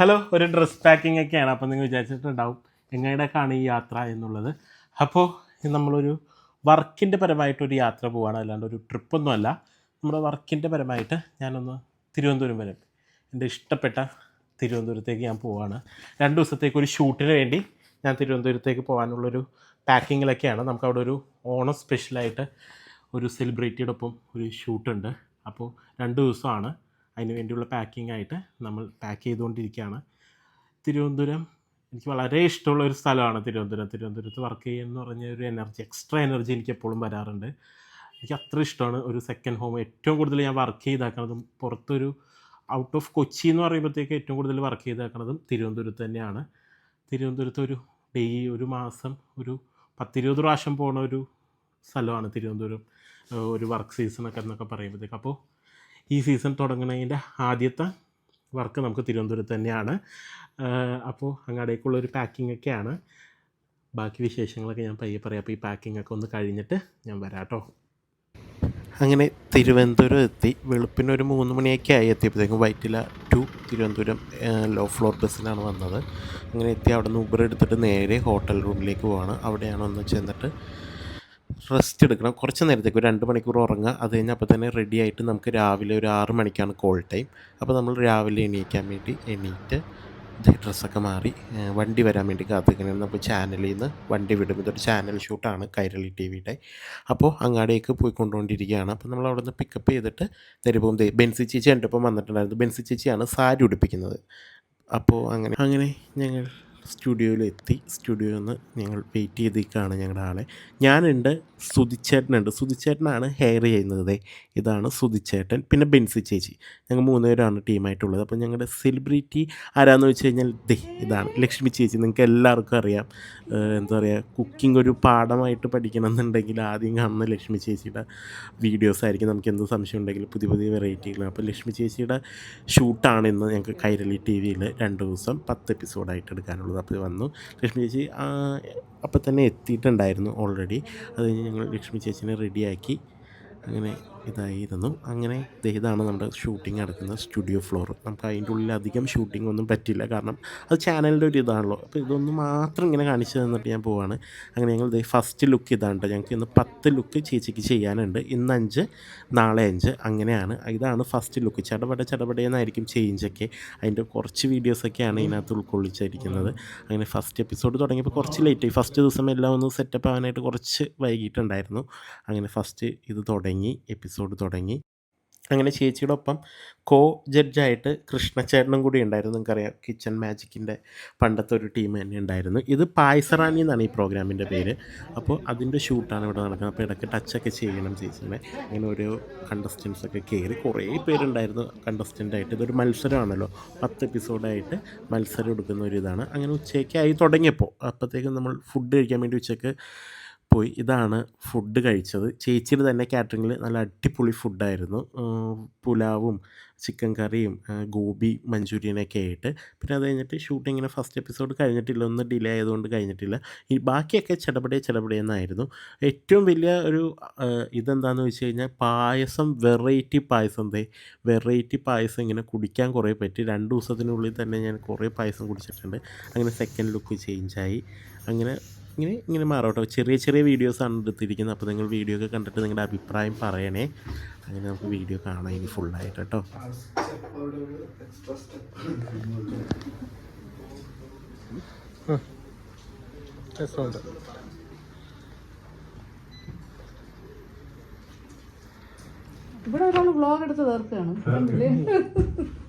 Hello ഒരു dress packing ഒക്കെയാണ്. അപ്പോൾ നിങ്ങൾ വിചാരിച്ചിട്ടുണ്ടാവും എങ്ങനെയൊക്കെയാണ് ഈ യാത്ര എന്നുള്ളത്. അപ്പോൾ നമ്മളൊരു വർക്കിന്റെ പരമായിട്ടൊരു യാത്ര പോവാണ്. അല്ലാണ്ട് ഒരു ട്രിപ്പൊന്നും അല്ല. നമ്മുടെ വർക്കിന്റെ പരമായിട്ട് ഞാനൊന്ന് തിരുവനന്തപുരം വരെ. എന്റെ ഇഷ്ടപ്പെട്ട തിരുവനന്തപുരത്തേക്ക് ഞാൻ പോവാണ്. രണ്ട് ദിവസത്തേക്ക് ഒരു ഷൂട്ടിന് വേണ്ടി ഞാൻ തിരുവനന്തപുരത്തേക്ക് പോകാനുള്ളൊരു പാക്കിങ്ങിലൊക്കെയാണ്. നമുക്ക് അവിടെ ഒരു ഓണം സ്പെഷ്യലായിട്ട് ഒരു സെലിബ്രിറ്റിയോടൊപ്പം ഒരു ഷൂട്ടുണ്ട് അപ്പോൾ രണ്ട് ദിവസമാണ്. അതിന് വേണ്ടിയുള്ള പാക്കിംഗ് ആയിട്ട് നമ്മൾ പാക്ക് ചെയ്തുകൊണ്ടിരിക്കുകയാണ്. തിരുവനന്തപുരം എനിക്ക് വളരെ ഇഷ്ടമുള്ള ഒരു സ്ഥലമാണ് തിരുവനന്തപുരം. തിരുവനന്തപുരത്ത് വർക്ക് ചെയ്യുന്ന പറഞ്ഞ ഒരു എനർജി എക്സ്ട്രാ എനർജി എനിക്ക് എപ്പോഴും വരാറുണ്ട്. എനിക്ക് അത്ര ഇഷ്ടമാണ് ഒരു സെക്കൻഡ് ഹോം ഏറ്റവും കൂടുതൽ ഞാൻ വർക്ക് ചെയ്താക്കണതും പുറത്തൊരു ഔട്ട് ഓഫ് കൊച്ചി എന്ന് പറയുമ്പോഴത്തേക്ക് ഏറ്റവും കൂടുതൽ വർക്ക് ചെയ്താക്കണതും തിരുവനന്തപുരത്ത് തന്നെയാണ്. തിരുവനന്തപുരത്ത് ഒരു ഡെയിലി ഒരു മാസം ഒരു പത്തിരുപത് പ്രാവശ്യം പോണ ഒരു സ്ഥലമാണ് തിരുവനന്തപുരം. ഒരു വർക്ക് സീസണൊക്കെ എന്നൊക്കെ പറയുമ്പോഴത്തേക്ക്. അപ്പോൾ ഈ സീസൺ തുടങ്ങുന്നതിന്റെ ആദ്യത്തെ വർക്ക് നമുക്ക് തിരുവനന്തപുരത്ത് തന്നെയാണ്. അപ്പോൾ അങ്ങാടേക്കുള്ള ഒരു പാക്കിംഗ് ഒക്കെയാണ്. ബാക്കി വിശേഷങ്ങളൊക്കെ ഞാൻ പയ്യെ പറയാം. അപ്പോൾ ഈ പാക്കിംഗ് ഒക്കെ ഒന്ന് കഴിഞ്ഞിട്ട് ഞാൻ വരാം കേട്ടോ. അങ്ങനെ തിരുവനന്തപുരം എത്തി. വെളുപ്പിന് ഒരു മൂന്ന് മണിയൊക്കെ ആയി എത്തിയപ്പോഴത്തേക്കും Vyttila to Thiruvananthapuram low floor ബസ്സിലാണ് വന്നത്. അങ്ങനെ എത്തി. അവിടെ നിന്ന് ഉബർ എടുത്തിട്ട് നേരെ ഹോട്ടൽ റൂമിലേക്ക് പോവാണ്. അവിടെയാണ് ഒന്ന് ചെന്നിട്ട് റെസ്റ്റ് എടുക്കണം. കുറച്ച് നേരത്തേക്ക് ഒരു രണ്ട് മണിക്കൂർ ഉറങ്ങുക. അത് കഴിഞ്ഞ് അപ്പോൾ തന്നെ റെഡി ആയിട്ട് നമുക്ക് രാവിലെ ഒരു ആറ് മണിക്കാണ് കോൾ ടൈം അപ്പോൾ നമ്മൾ രാവിലെ എണീക്കാൻ വേണ്ടി എണീറ്റ് ഡ്രസ്സൊക്കെ മാറി വണ്ടി വരാൻ വേണ്ടി കാത്തിരിക്കണം നമുക്ക് ചാനലിൽ നിന്ന് വണ്ടി വിടും. ഇതൊരു ചാനൽ ഷൂട്ടാണ് കൈരളി ടി വിയുടെ അപ്പോൾ അങ്ങാടേക്ക് പോയിക്കൊണ്ടുകൊണ്ടിരിക്കുകയാണ്. അപ്പോൾ നമ്മൾ അവിടെ നിന്ന് പിക്കപ്പ് ചെയ്തിട്ട് തരുമ്പോൾ ദേ ബെൻസി ചേച്ചി എന്റെ ഒപ്പം വന്നിട്ടുണ്ടായിരുന്നു. ബെൻസി ചേച്ചിയാണ് സാരി ഉടുപ്പിക്കുന്നത്. അപ്പോൾ അങ്ങനെ അങ്ങനെ ഞങ്ങൾ സ്റ്റുഡിയോയിൽ എത്തി സ്റ്റുഡിയോയിൽ നിന്ന് ഞങ്ങൾ വെയിറ്റ് ചെയ്തിരിക്കുകയാണ് ഞങ്ങളുടെ ആളെ. ഞാനുണ്ട് സുതിച്ചേട്ടനുണ്ട് സുതിച്ചേട്ടനാണ് ഹെയർ ചെയ്യുന്നത്. ഇതാണ് സുതിച്ചേട്ടൻ പിന്നെ ബെൻസി ചേച്ചി. ഞങ്ങൾ മൂന്നുപേരാണ് ടീമായിട്ടുള്ളത്. അപ്പോൾ ഞങ്ങളുടെ സെലിബ്രിറ്റി ആരാന്ന് വെച്ച് കഴിഞ്ഞാൽ ദേ ഇതാണ് ലക്ഷ്മി ചേച്ചി. നിങ്ങൾക്ക് എല്ലാവർക്കും അറിയാം. എന്താ പറയുക കുക്കിംഗ് ഒരു പാഠമായിട്ട് പഠിക്കണമെന്നുണ്ടെങ്കിൽ ആദ്യം കാണുന്ന ലക്ഷ്മി ചേച്ചിയുടെ വീഡിയോസ് ആയിരിക്കും. നമുക്ക് എന്ത് സംശയം ഉണ്ടെങ്കിൽ പുതിയ പുതിയ വെറൈറ്റികൾ. അപ്പോൾ ലക്ഷ്മി ചേച്ചിയുടെ ഷൂട്ടാണ് ഇന്ന് ഞങ്ങൾക്ക് കൈരളി ടി വിയിൽ രണ്ട് ദിവസം പത്ത് എപ്പിസോഡായിട്ട് എടുക്കാനുള്ളത്. അപ്പോൾ വന്നു. ലക്ഷ്മി ചേച്ചി അപ്പം തന്നെ എത്തിയിട്ടുണ്ടായിരുന്നു ഓൾറെഡി അത് കഴിഞ്ഞ് ഞങ്ങൾ ലക്ഷ്മി ചേച്ചിനെ റെഡിയാക്കി അങ്ങനെ ഇതായിരുന്നു അങ്ങനെ ഇതാണ് നമ്മുടെ ഷൂട്ടിംഗ് നടക്കുന്ന സ്റ്റുഡിയോ ഫ്ലോർ നമുക്ക് അതിന്റെ ഉള്ളിൽ അധികം ഷൂട്ടിംഗ് ഒന്നും പറ്റില്ല. കാരണം അത് ചാനലിന്റെ ഒരു ഇതാണല്ലോ. അപ്പോൾ ഇതൊന്നും മാത്രം ഇങ്ങനെ കാണിച്ചു തന്നിട്ട് ഞാൻ പോവാണ്. അങ്ങനെ ഞങ്ങൾ ഫസ്റ്റ് ലുക്ക് ഇതാണ് ഞങ്ങൾക്ക് ഇന്ന് പത്ത് ലുക്ക് ചേച്ചിക്ക് ചെയ്യാനുണ്ട്. ഇന്ന് അഞ്ച് നാളെ അഞ്ച്. അങ്ങനെയാണ്. ഇതാണ് ഫസ്റ്റ് ലുക്ക് ചടപട ചടപടയെന്നായിരിക്കും ചേഞ്ചൊക്കെ അതിന്റെ കുറച്ച് വീഡിയോസൊക്കെയാണ് ഇതിനകത്ത് ഉൾക്കൊള്ളിച്ചിരിക്കുന്നത്. അങ്ങനെ ഫസ്റ്റ് എപ്പിസോഡ് തുടങ്ങിയപ്പോൾ കുറച്ച് ലേറ്റായി ഫസ്റ്റ് ദിവസം എല്ലാം ഒന്ന് സെറ്റപ്പ് ആവാനായിട്ട് കുറച്ച് വൈകിട്ടുണ്ടായിരുന്നു അങ്ങനെ ഫസ്റ്റ് ഇത് തുടങ്ങി. എപ്പിസോഡ് തുടങ്ങി. അങ്ങനെ ചേച്ചിയുടെ ഒപ്പം കോ ജഡ്ജായിട്ട് കൃഷ്ണചേട്ടനും കൂടി ഉണ്ടായിരുന്നു. നിങ്ങൾക്കറിയാം കിച്ചൺ മാജിക്കിന്റെ പണ്ടത്തെ ഒരു ടീം തന്നെ ഉണ്ടായിരുന്നു. ഇത് പായസറാണി എന്നാണ് ഈ പ്രോഗ്രാമിന്റെ പേര്. അപ്പോൾ അതിന്റെ ഷൂട്ടാണ് ഇവിടെ നടക്കുന്നത്. അപ്പോൾ ഇടയ്ക്ക് ടച്ചൊക്കെ ചെയ്യണം ചേച്ചിനെ. അങ്ങനെ ഓരോ കണ്ടസ്റ്റൻസൊക്കെ കയറി കുറേ പേരുണ്ടായിരുന്നു കണ്ടസ്റ്റന്റായിട്ട് ഇതൊരു മത്സരമാണല്ലോ. പത്ത് എപ്പിസോഡായിട്ട് മത്സരം എടുക്കുന്ന ഒരു ഇതാണ്. അങ്ങനെ ഉച്ചയ്ക്കായി തുടങ്ങിയപ്പോൾ. അപ്പോഴത്തേക്കും നമ്മൾ ഫുഡ് കഴിക്കാൻ വേണ്ടി ഉച്ചയ്ക്ക് പോയി. ഇതാണ് ഫുഡ് കഴിച്ചത്. ചേച്ചിയുടെ തന്നെ കാറ്ററിങ്ങിൽ നല്ല അടിപൊളി ഫുഡായിരുന്നു പുലാവും ചിക്കൻ കറിയും ഗോബി മഞ്ചൂരിയനൊക്കെ ആയിട്ട്. പിന്നെ അത് കഴിഞ്ഞിട്ട് ഷൂട്ടിങ്ങിന് ഫസ്റ്റ് എപ്പിസോഡ് കഴിഞ്ഞിട്ടില്ല. ഒന്ന് ഡിലേ ആയതുകൊണ്ട് കഴിഞ്ഞിട്ടില്ല. ഈ ബാക്കിയൊക്കെ ചെടപടേ എന്നായിരുന്നു ഏറ്റവും വലിയ ഒരു ഇതെന്താണെന്ന് വെച്ച് കഴിഞ്ഞാൽ പായസം വെറൈറ്റി പായസം ദേ. വെറൈറ്റി പായസം ഇങ്ങനെ കുടിക്കാൻ കുറേ പറ്റി. രണ്ട് ദിവസത്തിനുള്ളിൽ തന്നെ ഞാൻ കുറേ പായസം കുടിച്ചിട്ടുണ്ട്. അങ്ങനെ സെക്കൻഡ് ലുക്ക് ചേഞ്ചായി അങ്ങനെ ഇങ്ങനെ ഇങ്ങനെ മാറോട്ടോ. ചെറിയ ചെറിയ വീഡിയോസാണ് എടുത്തിരിക്കുന്നത്. അപ്പോൾ നിങ്ങൾ വീഡിയോ ഒക്കെ കണ്ടിട്ട് നിങ്ങളുടെ അഭിപ്രായം പറയണേ. അങ്ങനെ നമുക്ക് വീഡിയോ കാണാം ഇനി ഫുള്ളായിട്ട് കേട്ടോ. രസമുണ്ട് ഇവിടെ ഒരാൾ വ്ളോഗ് എടുത്ത് തീർക്കുകയാണ്?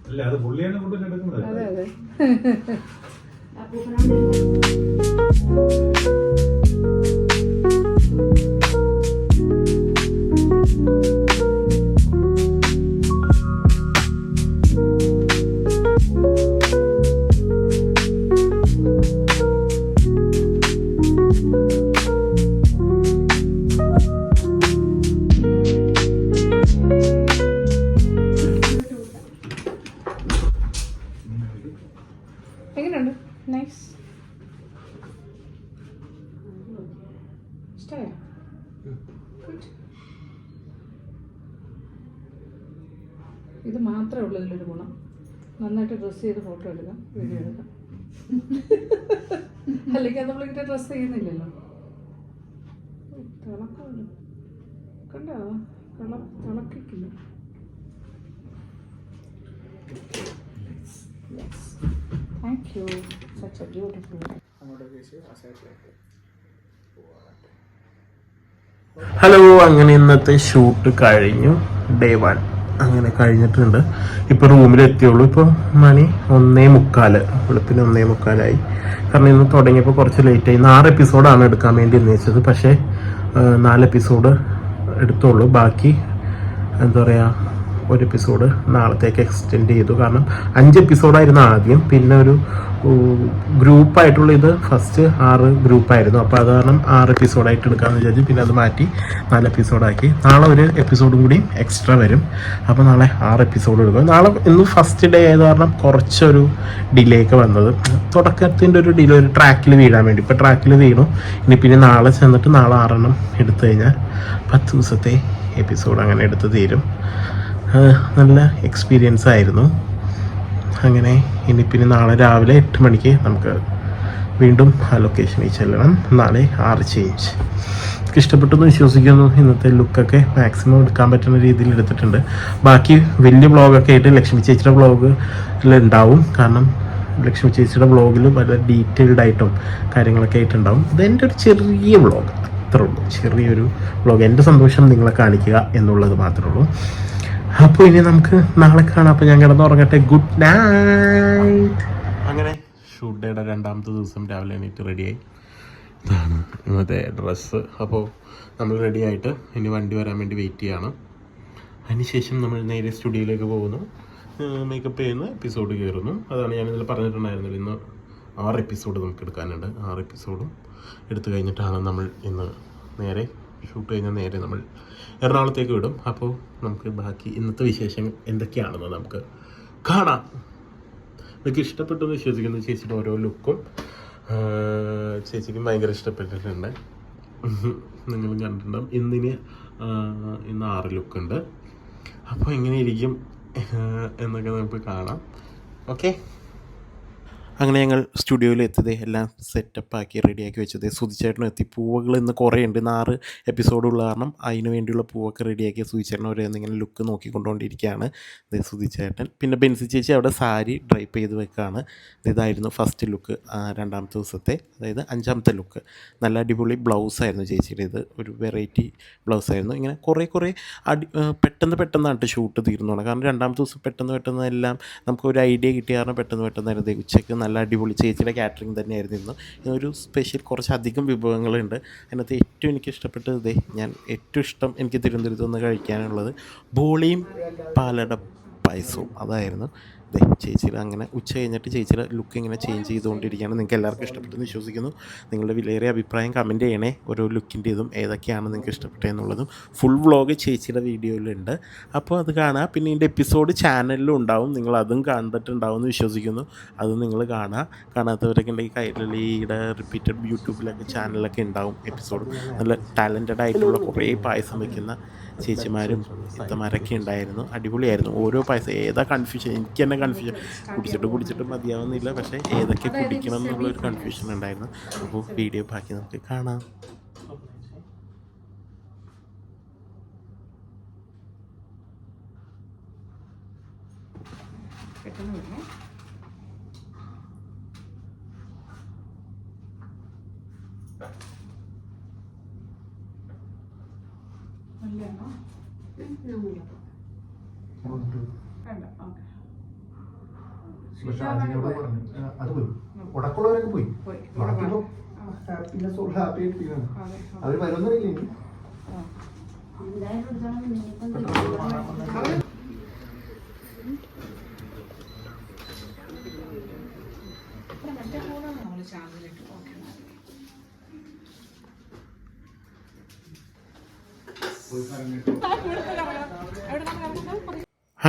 അല്ല അത് പുള്ളിയാണ് കൂടുതൽ എടുക്കുന്നത്. അതെ അതെ. ഇത് മാത്രമേ ഉള്ളൂ ഇതിലൊരു ഗുണം. നന്നായിട്ട് ഡ്രസ്സ് ചെയ്ത് ഫോട്ടോ എടുക്കാം വീഡിയോ എടുക്കാം. അല്ലെങ്കിൽ നമ്മളിങ്ങനെ ഡ്രസ്സ് ചെയ്യുന്നില്ലല്ലോ. ഉം, തിളക്കമുണ്ട് കണ്ടോ colour തിളക്കിക്കില്ല thank you such a beautiful hello അങ്ങനെ ഇന്നത്തെ ഷൂട്ട് കഴിഞ്ഞു. ഡേ വൺ അങ്ങനെ കഴിഞ്ഞിട്ടുണ്ട്. ഇപ്പോൾ റൂമിലെത്തിയുള്ളൂ. ഇപ്പൊ മണി ഒന്നേ മുക്കാൽ. വെളുപ്പിന് ഒന്നേ മുക്കാലായി. കാരണം ഇന്ന് തുടങ്ങിയപ്പോൾ കുറച്ച് ലേറ്റ് ആയി. ആറ് എപ്പിസോഡാണ് എടുക്കാൻ വേണ്ടി ഉന്നയിച്ചത്. പക്ഷേ നാല് എപ്പിസോഡ് എടുത്തോളൂ ബാക്കി എന്താ പറയുക ഒരു എപ്പിസോഡ് നാളത്തേക്ക് എക്സ്റ്റെൻഡ് ചെയ്തു. കാരണം അഞ്ച് എപ്പിസോഡായിരുന്നു ആദ്യം. പിന്നെ ഒരു ഗ്രൂപ്പായിട്ടുള്ള ഇത് ഫസ്റ്റ് ആറ് ഗ്രൂപ്പായിരുന്നു അപ്പോൾ അത് കാരണം ആറ് എപ്പിസോഡായിട്ട് എടുക്കാമെന്ന് വിചാരിച്ചു. പിന്നെ അത് മാറ്റി നാല് എപ്പിസോഡാക്കി നാളെ ഒരു എപ്പിസോഡും കൂടി എക്സ്ട്രാ വരും. അപ്പോൾ നാളെ ആറ് എപ്പിസോഡ് എടുക്കും. നാളെ ഇന്ന് ഫസ്റ്റ് ഡേ ആയത് കാരണം കുറച്ചൊരു ഡിലേ ഒക്കെ വന്നത്. തുടക്കത്തിന്റെ ഒരു ഡിലേ ഒരു ട്രാക്കിൽ വീഴാൻ വേണ്ടി. ഇപ്പോൾ ട്രാക്കിൽ വീണു. ഇനി പിന്നെ നാളെ ചെന്നിട്ട് നാളെ ആറെണ്ണം എടുത്തു കഴിഞ്ഞാൽ പത്ത് ദിവസത്തെ എപ്പിസോഡ് അങ്ങനെ എടുത്ത് തീരും. നല്ല എക്സ്പീരിയൻസ് ആയിരുന്നു. അങ്ങനെ ഇനി പിന്നെ നാളെ രാവിലെ എട്ട് മണിക്ക് നമുക്ക് വീണ്ടും ആ ലൊക്കേഷനിൽ ചെല്ലണം. നാളെ ആറ് ചേഞ്ച് ഇഷ്ടപ്പെട്ടു എന്ന് വിശ്വസിക്കുന്നു. ഇന്നത്തെ ലുക്കൊക്കെ മാക്സിമം എടുക്കാൻ പറ്റുന്ന രീതിയിൽ എടുത്തിട്ടുണ്ട്. ബാക്കി വലിയ ബ്ലോഗൊക്കെ ആയിട്ട് ലക്ഷ്മി ചേച്ചിയുടെ വ്ളോഗിൽ ഉണ്ടാവും. കാരണം ലക്ഷ്മി ചേച്ചിയുടെ വ്ളോഗിൽ വളരെ ഡീറ്റെയിൽഡ് ആയിട്ടും കാര്യങ്ങളൊക്കെ ആയിട്ടുണ്ടാവും. ഇത് എന്റെ ഒരു ചെറിയ ബ്ലോഗ് അത്രേ ഉള്ളൂ. ചെറിയൊരു ബ്ലോഗ് എന്റെ സന്തോഷം നിങ്ങളെ കാണിക്കുക എന്നുള്ളത് മാത്രമേ ഉള്ളൂ. അപ്പോൾ ഇനി നമുക്ക് നാളെ കാണാം. അപ്പോൾ ഞാൻ കിടന്നുറങ്ങട്ടെ. ഗുഡ് നൈറ്റ് അങ്ങനെ ഷൂട്ട് ഡേയുടെ രണ്ടാമത്തെ ദിവസം രാവിലെ എണീറ്റ് റെഡിയായി ഇതാണ് ഇന്നത്തെ ഡ്രസ്സ് അപ്പോൾ നമ്മൾ റെഡി ആയിട്ട് ഇനി വണ്ടി വരാൻ വേണ്ടി വെയിറ്റ് ചെയ്യണം. അതിനുശേഷം നമ്മൾ നേരെ സ്റ്റുഡിയോയിലേക്ക് പോകുന്നു. മേക്കപ്പ് ചെയ്യുന്ന എപ്പിസോഡ് കയറുന്നു. അതാണ് ഇന്നലെ പറഞ്ഞിട്ടുണ്ടായിരുന്നത്. ഇന്ന് ആറ് എപ്പിസോഡ് നമുക്ക് എടുക്കാനുണ്ട്. ആറ് എപ്പിസോഡും എടുത്തു കഴിഞ്ഞിട്ടാണ് നമ്മൾ ഇന്ന് നേരെ ഷൂട്ട് കഴിഞ്ഞാൽ നേരെ നമ്മൾ എറണാകുളത്തേക്ക് വിടും. അപ്പോൾ നമുക്ക് ബാക്കി ഇന്നത്തെ വിശേഷങ്ങൾ എന്തൊക്കെയാണെന്ന് നമുക്ക് കാണാം. എനിക്ക് ഇഷ്ടപ്പെട്ടു വിശ്വസിക്കുന്നു ചേച്ചിയുടെ ഓരോ ലുക്കും. ചേച്ചിക്കും ഭയങ്കര ഇഷ്ടപ്പെട്ടിട്ടുണ്ട്. നിങ്ങളും കണ്ടിട്ടുണ്ടാവും. ഇന്നിന് ഇന്ന് ആറ് ലുക്കുണ്ട്. അപ്പോൾ എങ്ങനെ ഇരിക്കും എന്നൊക്കെ നമുക്ക് കാണാം. ഓക്കെ? അങ്ങനെ ഞങ്ങൾ സ്റ്റുഡിയോയിൽ എത്തിയത് എല്ലാം സെറ്റപ്പ് ആക്കി റെഡിയാക്കി വെച്ചത്. സുതിച്ചേട്ടനും എത്തി. പൂവുകൾ ഇന്ന് കുറേ ഉണ്ട് നാറ് എപ്പിസോഡുള്ള കാരണം അതിന് വേണ്ടിയുള്ള പൂവൊക്കെ റെഡിയാക്കി സുതിച്ചേട്ടൻ ഒരു ഇങ്ങനെ ലുക്ക് നോക്കിക്കൊണ്ടുകൊണ്ടിരിക്കുകയാണ് ഇത് സുതിച്ചേട്ടൻ പിന്നെ ബെൻസി ചേച്ചി അവിടെ സാരി ഡ്രൈപ്പ് ചെയ്ത് വെക്കുകയാണ് ഇതായിരുന്നു ഫസ്റ്റ് ലുക്ക് രണ്ടാമത്തെ ദിവസത്തെ അതായത് അഞ്ചാമത്തെ ലുക്ക് നല്ല അടിപൊളി ബ്ലൗസായിരുന്നു ചേച്ചിയുടെ ഇത്. ഒരു വെറൈറ്റി ബ്ലൗസായിരുന്നു ഇങ്ങനെ കുറേ കുറേ അടി പെട്ടെന്ന് പെട്ടെന്നാണ് ഷൂട്ട് തീർന്നു കാരണം രണ്ടാമത്തെ ദിവസം പെട്ടെന്ന് പെട്ടെന്ന് എല്ലാം നമുക്ക് ഒരു ഐഡിയ കിട്ടിയ കാരണം പെട്ടെന്ന് പെട്ടെന്നായിരുന്നു. ഉച്ചയ്ക്ക് നല്ല അടിപൊളി ചേച്ചിയുടെ കാറ്ററിംഗ് തന്നെയായിരുന്നു ഇന്ന്. ഒരു സ്പെഷ്യൽ കുറച്ചധികം വിഭവങ്ങളുണ്ട്. അതിനകത്ത് ഏറ്റവും എനിക്ക് ഇഷ്ടപ്പെട്ടത് ഇതേ ഞാൻ ഏറ്റവും ഇഷ്ടം എനിക്ക് തിരുവനന്തപുരത്ത് നിന്ന് കഴിക്കാനുള്ളത് ബോളിയും പാലട പായസവും അതായിരുന്നു. ദേ ചേച്ചിയുടെ അങ്ങനെ ഉച്ച കഴിഞ്ഞിട്ട് ചേച്ചിയുടെ ലുക്ക് ഇങ്ങനെ ചേഞ്ച് ചെയ്തുകൊണ്ടിരിക്കുകയാണ്. നിങ്ങൾക്ക് എല്ലാവർക്കും ഇഷ്ടപ്പെട്ടെന്ന് വിശ്വസിക്കുന്നു. നിങ്ങളുടെ വിലയേറിയ അഭിപ്രായം കമന്റ് ചെയ്യണേ. ഓരോ ലുക്കിന്റെ ഇതും ഏതൊക്കെയാണ് നിങ്ങൾക്ക് ഇഷ്ടപ്പെട്ടതെന്നുള്ളതും ഫുൾ വ്ളോഗ് ചേച്ചിയുടെ വീഡിയോയിലുണ്ട്. അപ്പോൾ അത് കാണുക പിന്നെ ഇതിന്റെ എപ്പിസോഡ് ചാനലിലും ഉണ്ടാവും. നിങ്ങൾ അതും കണ്ടിട്ടുണ്ടാവും എന്ന് വിശ്വസിക്കുന്നു. അതും നിങ്ങൾ കാണുക കാണാത്തവരൊക്കെ ഉണ്ടെങ്കിൽ കൈരളിയുടെ റിപ്പീറ്റഡ് യൂട്യൂബിലൊക്കെ ചാനലൊക്കെ ഉണ്ടാവും. എപ്പിസോഡ് നല്ല ടാലന്റഡ് ആയിട്ടുള്ള കുറേ പായസം വയ്ക്കുന്ന ചേച്ചിമാരും ഇത്തമാരൊക്കെ ഉണ്ടായിരുന്നു. അടിപൊളിയായിരുന്നു. ഓരോ പായസം ഏതാ കൺഫ്യൂഷൻ എനിക്ക് തന്നെ കൺഫ്യൂഷൻ കുടിച്ചിട്ട് കുടിച്ചിട്ട് മതിയാവുന്നില്ല. പക്ഷേ ഏതൊക്കെ കുടിക്കണം എന്നുള്ളൊരു കൺഫ്യൂഷൻ ഉണ്ടായിരുന്നു. അപ്പോൾ വീഡിയോ ബാക്കി നമുക്ക് കാണാം. പെട്ടെന്ന് വേണ്ട ഓക്കെ. അത് പോയി. ഉടക്കുള്ളവരൊക്കെ പോയി. പോയി. ബാക്കിയപ്പോ ഹാപ്പിനെസ് ഹാപ്പി ആയിട്ടിരിക്കുന്നു അതെ അവർ വരുന്നില്ല ഇനി? മറ്റേ ഫോണാണ് നമ്മൾ ചാർജിലിട്ട് ഓക്കെ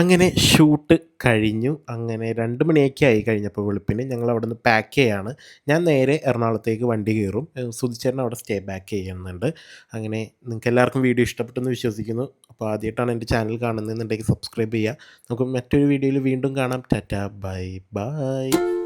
അങ്ങനെ ഷൂട്ട് കഴിഞ്ഞു. അങ്ങനെ രണ്ട് മണിയൊക്കെ ആയി കഴിഞ്ഞപ്പോൾ വെളുപ്പിന് ഞങ്ങൾ അവിടെ നിന്ന് പാക്ക് ചെയ്യാണ്. ഞാൻ നേരെ എറണാകുളത്തേക്ക് വണ്ടി കയറും. സുധിച്ചേരൻ അവിടെ സ്റ്റേ ബാക്ക് ചെയ്യുന്നുണ്ട്. അങ്ങനെ നിങ്ങൾക്ക് എല്ലാവർക്കും വീഡിയോ ഇഷ്ടപ്പെട്ടെന്ന് വിശ്വസിക്കുന്നു. അപ്പോൾ ആദ്യമായിട്ടാണ് എന്റെ ചാനൽ കാണുന്നതെന്നുണ്ടെങ്കിൽ സബ്സ്ക്രൈബ് ചെയ്യുക. നമുക്ക് മറ്റൊരു വീഡിയോയിൽ വീണ്ടും കാണാം. Tata bye bye